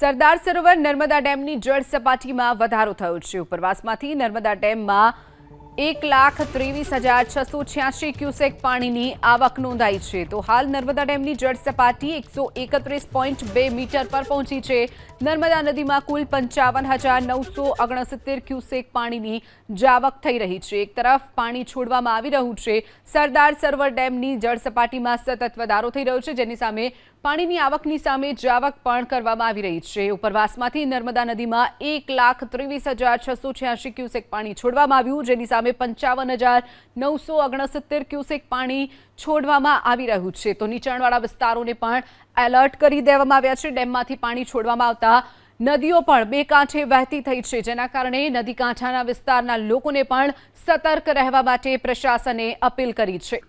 સરદાર સરોવર નર્મદા ડેમની જળ સપાટીમાં વધારો થયો છે. ઉપરવાસમાંથી નર્મદા ડેમમાં એક લાખ ત્રેવીસ હજાર છસો છ્યાસી ક્યુસેક પાણીની આવક નોંધાઈ છે. તો હાલ નર્મદા ડેમની જળ સપાટી એકસો એકત્રીસ પોઈન્ટ બે મીટર પર પહોંચી છે. નર્મદા નદીમાં કુલ પંચાવન હજાર નવસો ઓગણસિત્તેર ક્યુસેક પાણીની જાવક થઈ રહી છે. એક તરફ પાણી છોડવામાં આવી રહ્યું છે. સરદાર સરોવર ડેમની જળ સપાટીમાં સતત વધારો થઈ રહ્યો છે. જેની સામે પાણીની આવકની સામે જાવક પણ કરવામાં આવી રહી છે. ઉપરવાસમાંથી નર્મદા નદીમાં એક લાખ ત્રેવીસ હજાર છસો છ્યાસી ક્યુસેક પાણી છોડવામાં આવ્યું, જેની સામે પંચાવન હજાર નવસો ઓગણસિત્તેર ક્યુસેક પાણી છોડવામાં આવી રહ્યું છે. તો નીચાણવાળા વિસ્તારોને પણ એલર્ટ કરી દેવામાં આવ્યા છે. ડેમમાંથી પાણી છોડવામાં આવતા નદીઓ પણ બે કાંઠે વહેતી થઈ છે. જેના કારણે નદી કાંઠાના વિસ્તારના લોકોને પણ સતર્ક રહેવા માટે પ્રશાસને અપીલ કરી છે.